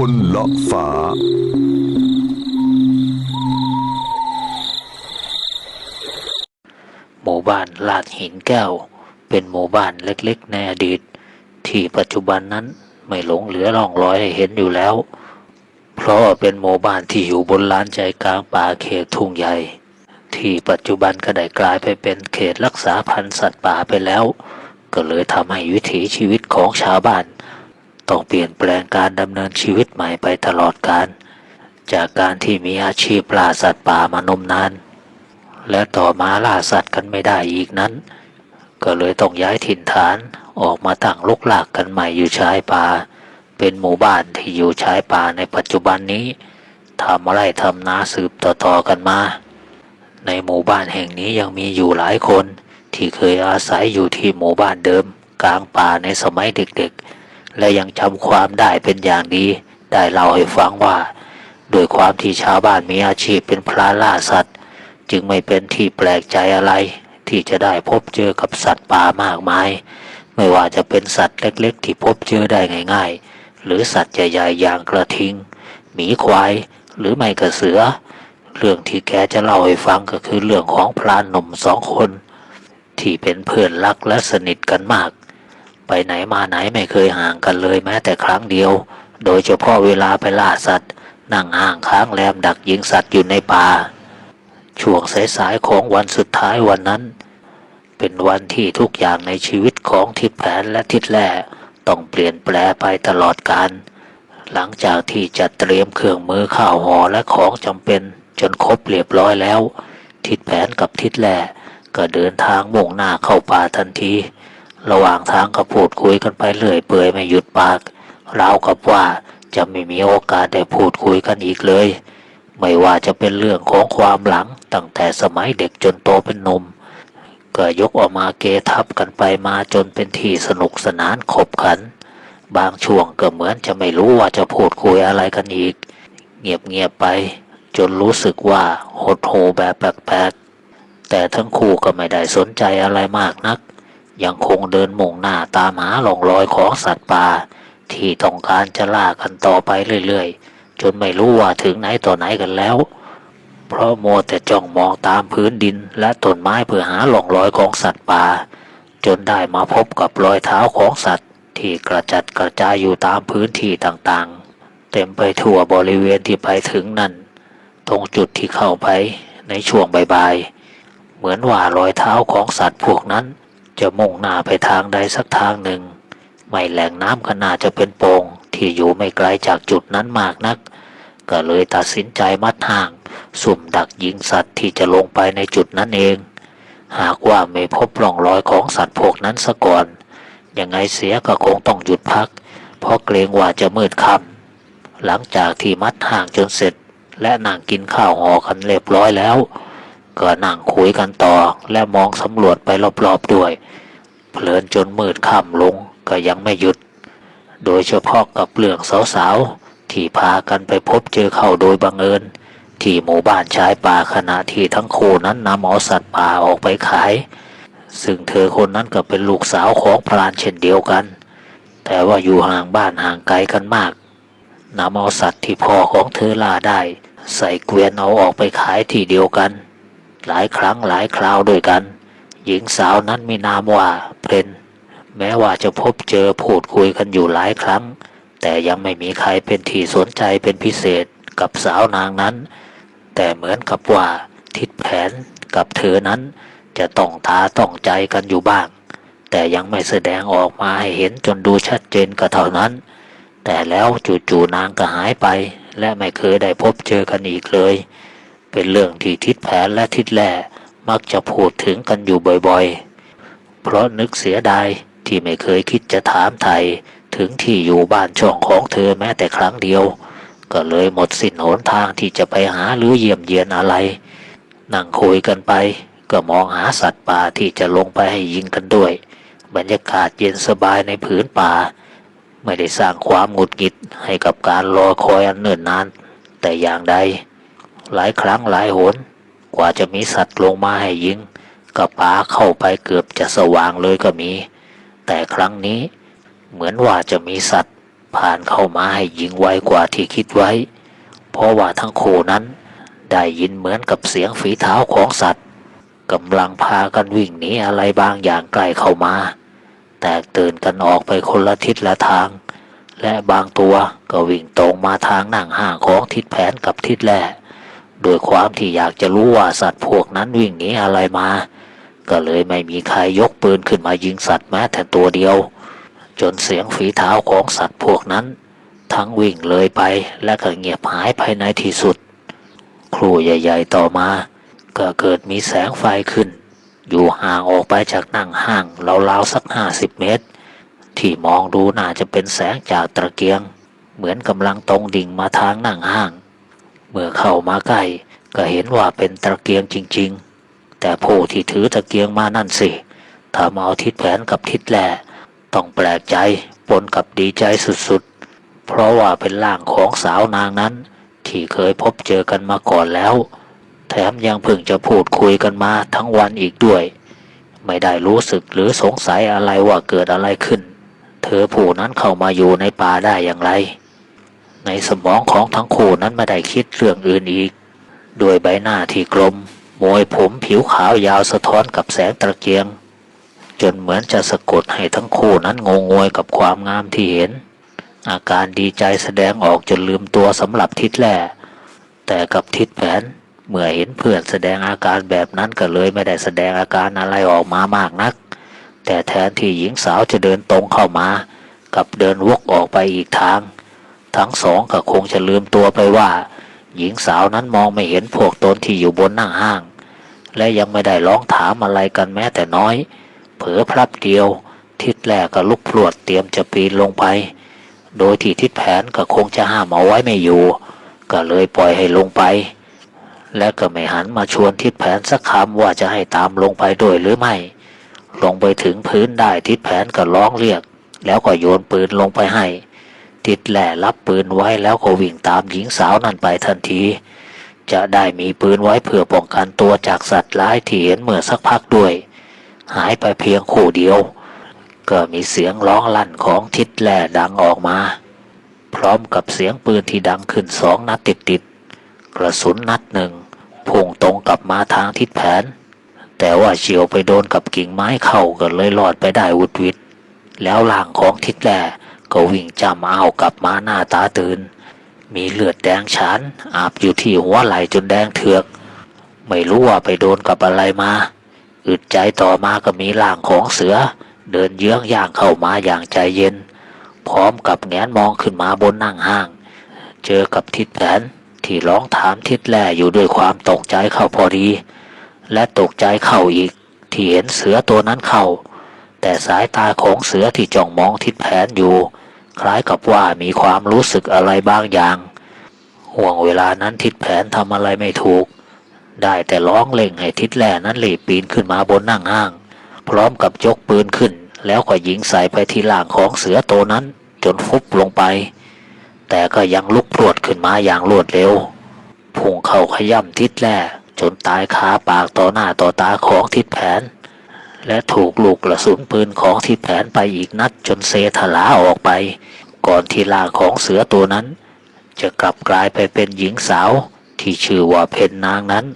คนละฟ้า หมู่บ้านลาดหินแก้ว เป็นหมู่บ้านเล็กๆ ในอดีต ที่ปัจจุบันนั้นไม่หลงเหลือร่องรอยให้เห็นอยู่แล้ว เพราะเป็นหมู่บ้านที่อยู่บนลานใจกลางป่าเขตทุ่งใหญ่ ที่ปัจจุบันก็ได้กลายไปเป็นเขตรักษาพันธุ์สัตว์ป่าไปแล้ว ก็เลยทำให้วิถีชีวิตของชาวบ้าน ต้องเปลี่ยนแปลงการดำเนินชีวิตใหม่ไปตลอดกาลจากการที่มีอาชีพล่าสัตว์ป่ามานมนาน และต่อมาล่าสัตว์กันไม่ได้อีกนั้น ก็เลยต้องย้ายถิ่นฐานออกมาตั้งลกหลากกันใหม่อยู่ชายป่า เป็นหมู่บ้านที่อยู่ชายป่าในปัจจุบันนี้ทำอะไรทำนาสืบต่อๆกันมา ในหมู่บ้านแห่งนี้ยังมีอยู่หลายคนที่เคยอาศัยอยู่ที่หมู่บ้านเดิม กลางป่าในสมัยเด็กๆ และยังจำความได้เป็นอย่างดีได้เล่าให้ฟังว่า โดยความที่ชาวบ้านมีอาชีพเป็นพลาล่าสัตว์ จึงไม่เป็นที่แปลกใจอะไร ที่จะได้พบเจอกับสัตว์ป่ามากมาย ไม่ว่าจะเป็นสัตว์เล็กๆ ที่พบเจอได้ง่าย ๆ หรือสัตว์ใหญ่ๆอย่างกระทิง หมีควาย หรือไม่กระเสือ เรื่องที่แกจะเล่าให้ฟังก็คือเรื่องของพรานหนุ่มสองคน ที่เป็นเพื่อนรักและสนิทกันมาก ไปไหนมาไหนไม่เคยห่างกันเลยแม้แต่ครั้งเดียว โดยเฉพาะเวลาไปล่าสัตว์ นั่งห่างค้างแรมดักยิงสัตว์อยู่ในป่า ช่วงสายๆของวันสุดท้ายวันนั้น เป็นวันที่ทุกอย่างในชีวิตของทิดแผนและทิดแล่ต้องเปลี่ยนแปลไปตลอดการ หลังจากที่จัดเตรียมเครื่องมือข้าวห่อและของจำเป็นจนครบเรียบร้อยแล้ว ทิดแผนกับทิดแล่ก็เดินทางมุ่งหน้าเข้าป่าทันที ระหว่างทางก็พูดคุยกันไปเรื่อยเปื่อยไม่หยุดปากราวกับว่าจะไม่มีโอกาสได้พูดคุยกันอีกเลย ไม่ว่าจะเป็นเรื่องของความหลัง ตั้งแต่สมัยเด็กจนโตเป็นหนุ่มก็ยกออกมาเกทับกันไปมาจนเป็นที่สนุกสนานขบขัน บางช่วงก็เหมือนจะไม่รู้ว่าจะพูดคุยอะไรกันอีก เงียบๆไป จนรู้สึกว่าหดหูแบบแปลกๆแต่ทั้งคู่ก็ไม่ได้สนใจอะไรมากนัก ยังคงเดินมุ่งหน้าตามหาหล่องรอยของสัตว์ป่าที่ต้องการจะล่ากันต่อไปเรื่อยๆ จนไม่รู้ว่าถึงไหนต่อไหนกันแล้ว เพราะมัวแต่จ้องมองตามพื้นดินและต้นไม้เพื่อหาหล่องรอยของสัตว์ป่า จนได้มาพบกับรอยเท้าของสัตว์ ที่กระจัดกระจายอยู่ตามพื้นที่ต่างๆ เต็มไปทั่วบริเวณที่ไปถึงนั่น ตรงจุดที่เข้าไปในช่วงบ่ายๆ เหมือนว่ารอยเท้าของสัตว์พวกนั้น จะมุ่งหน้าไปทางใดสักทางหนึ่ง ไม่แหล่งน้ำขนาดจะเป็นโป่งที่อยู่ไม่ไกลจากจุดนั้นมากนัก ก็เลยตัดสินใจมัดห่าง สุ่มดักยิงสัตว์ที่จะลงไปในจุดนั้นเอง หากว่าไม่พบร่องรอยของสัตว์พวกนั้นซะก่อน ยังไงเสียก็คงต้องหยุดพัก เพราะเกรงว่าจะมืดค่ำหลังจากที่มัดห่างจนเสร็จ และนั่งกินข้าวห่อกันเรียบร้อยแล้ว ก็นั่งคุยกันต่อและมองสำรวจไปรอบๆด้วย เพลินจนมืดค่ำลงก็ยังไม่หยุด โดยเฉพาะกับเรื่องสาวๆ ที่พากันไปพบเจอเข้าโดยบังเอิญ ที่หมู่บ้านชายป่าขณะที่ทั้งคู่นั้นนำเอาสัตว์ป่าออกไปขาย ซึ่งเธอคนนั้นก็เป็นลูกสาวของพรานเช่นเดียวกัน แต่ว่าอยู่ห่างบ้านห่างไกลกันมากนำเอาสัตว์ที่พ่อของเธอล่าได้ ใส่เกวียนเอาออกไปขายที่เดียวกัน หลายครั้งหลายคราวด้วยกัน หญิงสาวนั้นมีนามว่าเพนแม้ว่าจะพบเจอพูดคุยกันอยู่หลายครั้ง แต่ยังไม่มีใครเป็นที่สนใจเป็นพิเศษกับสาวนางนั้น แต่เหมือนกับว่าทิศแผนกับเธอนั้น จะต้องตาต้องใจกันอยู่บ้าง แต่ยังไม่แสดงออกมาให้เห็นจนดูชัดเจนก็เท่านั้น แต่แล้วจู่ๆนางก็หายไป และไม่เคยได้พบเจอกันอีกเลย เป็นเรื่องที่ทิศแผนและทิศแล่มักจะพูดถึงกันอยู่บ่อยๆ เพราะนึกเสียดายที่ไม่เคยคิดจะถามไทยถึงที่อยู่บ้านช่องของเธอแม้แต่ครั้งเดียว ก็เลยหมดสิ้นหนทางที่จะไปหาหรือเยี่ยมเยียนอะไร นั่งคุยกันไป ก็มองหาสัตว์ป่าที่จะลงไปให้ยิงกันด้วย บรรยากาศเย็นสบายในผืนป่า ไม่ได้สร้างความหงุดหงิดให้กับการรอคอยอันเนิ่นนาน แต่อย่างใด หลายครั้งหลายหน กว่าจะมีสัตว์ลงมาให้ยิงก็ป่าเข้าไปเกือบจะสว่างเลยก็มี แต่ครั้งนี้เหมือนว่าจะมีสัตว์ ผ่านเข้ามาให้ยิงไวกว่าที่คิดไว้ เพราะว่าทั้งโคนั้น ได้ยินเหมือนกับเสียงฝีเท้าของสัตว์กำลังพากันวิ่งหนีอะไรบางอย่างใกล้เข้ามา แตกตื่นกันออกไปคนละทิศละทาง และบางตัวก็วิ่งตรงมาทางหนังห่างของทิศแผนกับทิศแหล่ โดยความที่อยากจะรู้ว่าสัตว์พวกนั้นวิ่งหนีอะไรมา ก็เลยไม่มีใครยกปืนขึ้นมายิงสัตว์แม้แต่ตัวเดียว จนเสียงฝีเท้าของสัตว์พวกนั้น ทั้งวิ่งเลยไปและก็เงียบหายไปในที่สุด ครูใหญ่ ๆ ต่อมา ก็เกิดมีแสงไฟขึ้น อยู่ห่างออกไปจากนั่งห้างราวๆสักห้าสิบเมตร ที่มองดูน่าจะเป็นแสงจากตะเกียง เหมือนกำลังตรงดิ่งมาทางนั่งห้าง เมื่อเข้ามาใกล้ก็เห็นว่าเป็นตะเกียงจริง ๆ แต่ผู้ที่ถือตะเกียงมานั่นสิถ้ามาเอาทิศแผนกับทิศแหล่ต้องแปลกใจปนกับดีใจสุดๆ เพราะว่าเป็นร่างของสาวนางนั้น ที่เคยพบเจอกันมาก่อนแล้ว แถมยังเพิ่งจะพูดคุยกันมาทั้งวันอีกด้วย ไม่ได้รู้สึกหรือสงสัยอะไรว่าเกิดอะไรขึ้น เธอผู้นั้นเข้ามาอยู่ในป่าได้อย่างไร ในสมองของทั้งคู่นั้นไม่ได้คิดเรื่องอื่นอีก ด้วยใบหน้าที่กลมมวยผมผิวขาวยาวสะท้อนกับแสงตะเกียง จนเหมือนจะสะกดให้ทั้งคู่นั้นงงงวยกับความงามที่เห็น อาการดีใจแสดงออกจนลืมตัวสำหรับทิศแหล่แต่กับทิศแผนเมื่อเห็นเพื่อนแสดงอาการแบบนั้นก็เลยไม่ได้แสดงอาการอะไรออกมามากนัก แต่แทนที่หญิงสาวจะเดินตรงเข้ามา กับเดินวกออกไปอีกทาง ทั้งสองก็คงจะลืมตัวไปว่า หญิงสาวนั้นมองไม่เห็นพวกตนที่อยู่บนหน้าห้าง และยังไม่ได้ร้องถามอะไรกันแม้แต่น้อย เผลอพลับเดียว ทิศแรกก็ลุกพรวดเตรียมจะปีนลงไป โดยที่ทิศแผนก็คงจะห้ามเอาไว้ไม่อยู่ ก็เลยปล่อยให้ลงไป และก็ไม่หันมาชวนทิศแผนสักคำว่าจะให้ตามลงไปด้วยหรือไม่ ลงไปถึงพื้นได้ทิศแผนก็ร้องเรียก แล้วก็โยนปืนลงไปให้ ทิศแหล่รับปืนไว้แล้วก็วิ่งตามหญิงสาวนั่นไปทันที จะได้มีปืนไว้เพื่อป้องกันตัวจากสัตว์ร้ายที่เห็นเมื่อสักพักด้วย หายไปเพียงคู่เดียว ก็มีเสียงร้องลั่นของทิศแหล่ดังออกมา พร้อมกับเสียงปืนที่ดังขึ้นสองนัดติดๆกระสุนนัดหนึ่งพุ่งตรงกลับมาทางทิศแผน แต่ว่าเฉียวไปโดนกับกิ่งไม้เข้าก็เลยรอดไปได้วุดวิดแล้วล่างของทิศแหล่ ก็วิ่งจำเอาวกลับมาหน้าตาตื่น มีเลือดแดงฉานอาบอยู่ที่หัวไหล่จนแดงเถือก ไม่รู้ว่าไปโดนกับอะไรมา อึดใจต่อมาก็มีร่างของเสือ เดินเยื้องย่างเข้ามาอย่างใจเย็น พร้อมกับแงนมองขึ้นมาบนนั่งห้าง เจอกับทิศแผนที่ร้องถามทิศแล่อยู่ด้วยความตกใจเข้าพอดี และตกใจเข้าอีก ที่เห็นเสือตัวนั้นเข้าแต่สายตาของเสือที่จ้องมองทิศแผนอยู่ คล้ายกับว่ามีความรู้สึกอะไรบางอย่างห่วงเวลานั้นทิศแผนทำอะไรไม่ถูก ได้แต่ร้องเล่งให้ทิศแล่นั้นรีบปีนขึ้นมาบนนั่งห้าง พร้อมกับยกปืนขึ้น แล้วก็ยิงใส่ไปที่หล่างของเสือตัวนั้นจนฟุบลงไป แต่ก็ยังลุกพรวดขึ้นมาอย่างรวดเร็วพุ่งเข้าขย่ำทิศแล่จนตายคาปากต่อหน้าต่อตาของทิศแผน และถูกลูกกระสุนปืนของทิศแผนไปอีกนัดจนเซถลาออกไป ก่อนที่ล่าของเสือตัวนั้น จะกลับกลายไปเป็นหญิงสาวที่ชื่อว่าเพนนางนั้น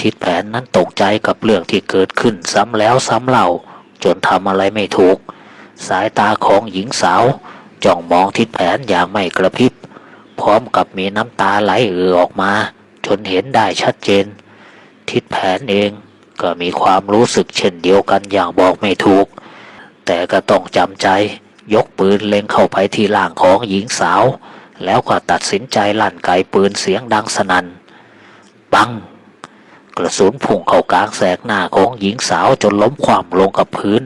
ทิศแผนนั้นตกใจกับเรื่องที่เกิดขึ้นซ้ำแล้วซ้ำเล่า จนทำอะไรไม่ถูก สายตาของหญิงสาวจ้องมองทิศแผนอย่างไม่กระพริบ พร้อมกับมีน้ำตาไหลเอือออกมา จนเห็นได้ชัดเจน ทิศแผนเอง ก็มีความรู้สึกเช่นเดียวกันอย่างบอกไม่ถูก แต่ก็ต้องจำใจ ยกปืนเล็งเข้าไปที่ล่างของหญิงสาว แล้วก็ตัดสินใจลั่นไกปืนเสียงดังสนัน่นปัง กระสุนพุ่งเข้ากลางแสกหน้าของหญิงสาวจนล้มคว่ำลงกับพื้น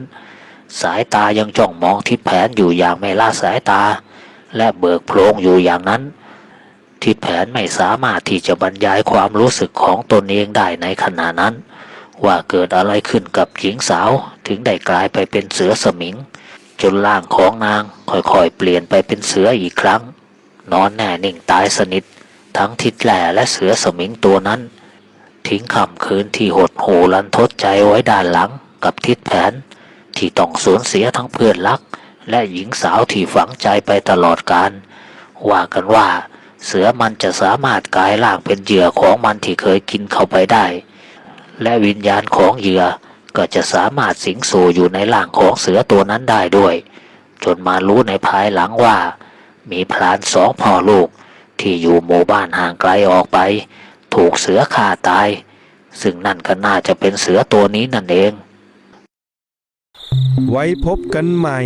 สายตายังจ้องมองทิศแผนอยู่อย่างไม่ละสายตา และเบิกโพลงอยู่อย่างนั้นทิศแผนไม่สามารถที่จะบรรยายความรู้สึกของตนเองได้ในขณะนั้น ว่าเกิดอะไรขึ้นกับหญิงสาวถึงได้กลายไปเป็นเสือสมิง จนร่างของนางค่อยๆเปลี่ยนไปเป็นเสืออีกครั้ง นอนแน่นิ่งตายสนิท ทั้งทิศแหล่และเสือสมิงตัวนั้น ทิ้งคำคืนที่หดหูรันทดใจไว้ด้านหลังกับทิศแผน ที่ต้องสูญเสียทั้งเพื่อนรัก และหญิงสาวที่ฝังใจไปตลอดกาลว่ากันว่า เสือมันจะสามารถกลายร่างเป็นเหยื่อของมันที่เคยกินเข้าไปได้ และวิญญาณของเหยื่อก็จะสามารถสิงสู่อยู่ในร่างของเสือตัวนั้นได้ด้วย จนมารู้ในภายหลังว่า มีพรานสองพ่อลูกที่อยู่หมู่บ้านห่างไกลออกไป ถูกเสือฆ่าตาย ซึ่งนั่นก็น่าจะเป็นเสือตัวนี้นั่นเอง ไว้พบกันใหม่